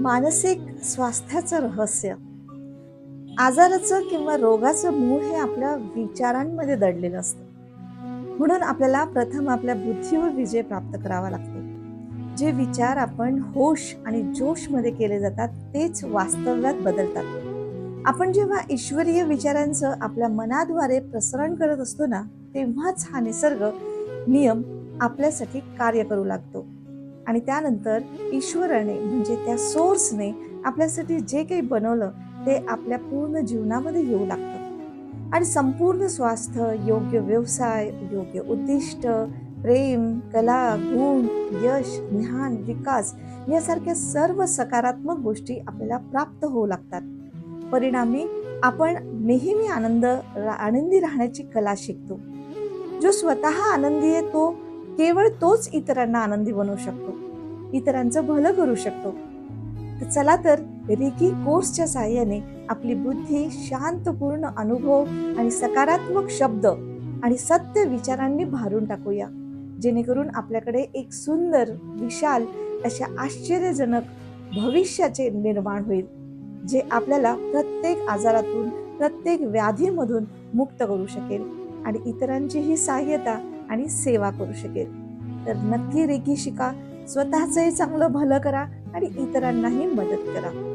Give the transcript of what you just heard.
मानसिक स्वास्थ्याचं रहस्य. आजाराचं किंवा रोगाचं मूळ हे आपल्या विचारांमध्ये दडलेलं असतं. म्हणून आपल्याला प्रथम आपल्या बुद्धीवर विजय प्राप्त करावा लागतो. जे विचार आपण होश आणि जोशमध्ये केले जातात तेच वास्तव्यात बदलतात. आपण जेव्हा ईश्वरीय विचारांचं आपल्या मनाद्वारे प्रसरण करत असतो ना तेव्हाच हा निसर्ग नियम आपल्यासाठी कार्य करू लागतो. आणि त्यानंतर ईश्वराने म्हणजे त्या सोर्सने आपल्यासाठी जे काही बनवलं ते आपल्या पूर्ण जीवनामध्ये येऊ लागतं. आणि संपूर्ण स्वास्थ्य योग्य व्यवसाय योग्य उद्दिष्ट प्रेम कला गुण यश ज्ञान विकास यासारख्या सर्व सकारात्मक गोष्टी आपल्याला प्राप्त होऊ लागतात. परिणामी आपण नेहमी आनंद आनंदी राहण्याची कला शिकतो. जो स्वतः आनंदी आहे तो केवळ तोच इतरांना आनंदी बनवू शकतो. इतरांचं भलं करू शकतो. तर चला तर रेकी कोर्सच्या सहाय्याने आपली बुद्धी शांतपूर्ण अनुभव आणि सकारात्मक शब्द आणि सत्य विचारांनी भारून टाकूया. जेणेकरून आपल्याकडे एक सुंदर विशाल अशा आश्चर्यजनक भविष्याचे निर्माण होईल जे आपल्याला प्रत्येक आजारातून प्रत्येक व्याधीमधून मुक्त करू शकेल. आणि इतरांचीही सहाय्यता आणि सेवा करू शकेल. तर नक्की रेकी शिका. स्वतःचंही चांगलं भलं करा आणि इतरांनाही मदत करा.